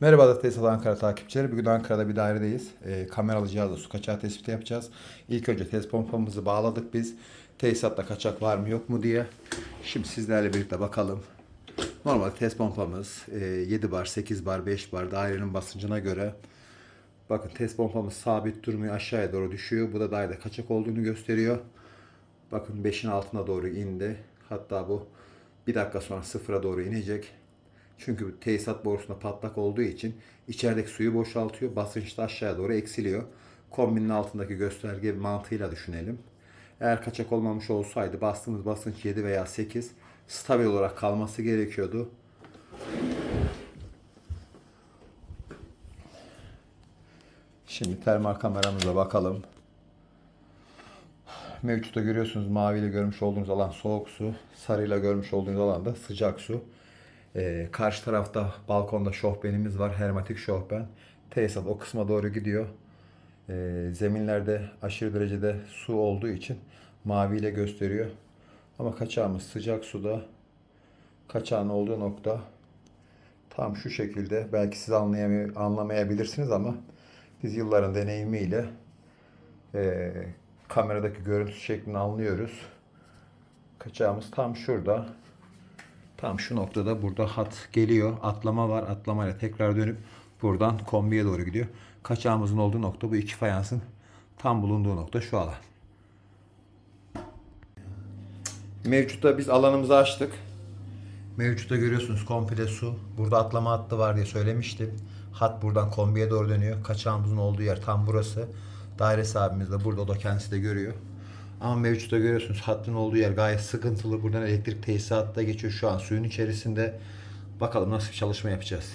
Merhaba da Tesla Ankara takipçileri. Bugün Ankara'da bir dairedeyiz. E, kameralı cihazla su kaçağı tespiti yapacağız. İlk önce test pompamızı bağladık biz. Tesisatta kaçak var mı yok mu diye. Şimdi sizlerle birlikte bakalım. Normal test pompamız e, 7 bar, 8 bar, 5 bar dairenin basıncına göre. Bakın test pompamız sabit durmuyor aşağıya doğru düşüyor. Bu da dairede kaçak olduğunu gösteriyor. Bakın 5'in altına doğru indi. Hatta bu bir dakika sonra sıfıra doğru inecek. Çünkü tesisat borusunda patlak olduğu için içerideki suyu boşaltıyor. Basınç da aşağıya doğru eksiliyor. Kombinin altındaki gösterge mantığıyla düşünelim. Eğer kaçak olmamış olsaydı bastığımız basınç 7 veya 8 stabil olarak kalması gerekiyordu. Şimdi termal kameramıza bakalım. Mevcutta görüyorsunuz maviyle görmüş olduğunuz alan soğuk su, sarıyla görmüş olduğunuz alan da sıcak su. Ee, karşı tarafta balkonda şofbenimiz var, hermetik şofben. Tesisat o kısma doğru gidiyor. Ee, zeminlerde aşırı derecede su olduğu için maviyle gösteriyor. Ama kaçağımız sıcak suda. Kaçağın olduğu nokta tam şu şekilde. Belki siz anlamayabilirsiniz ama biz yılların deneyimiyle e, kameradaki görüntü şeklini anlıyoruz. Kaçağımız tam şurada. Tam şu noktada burada hat geliyor. Atlama var. Atlamayla tekrar dönüp buradan kombiye doğru gidiyor. Kaçağımızın olduğu nokta bu iki fayansın tam bulunduğu nokta şu alan. Mevcutta biz alanımızı açtık. Mevcutta görüyorsunuz komple su. Burada atlama hattı var diye söylemiştim. Hat buradan kombiye doğru dönüyor. Kaçağımızın olduğu yer tam burası. Daire sahibimiz de burada. O da kendisi de görüyor. Ama mevcutta görüyorsunuz hattın olduğu yer gayet sıkıntılı. Buradan elektrik tesisatı da geçiyor şu an suyun içerisinde. Bakalım nasıl bir çalışma yapacağız.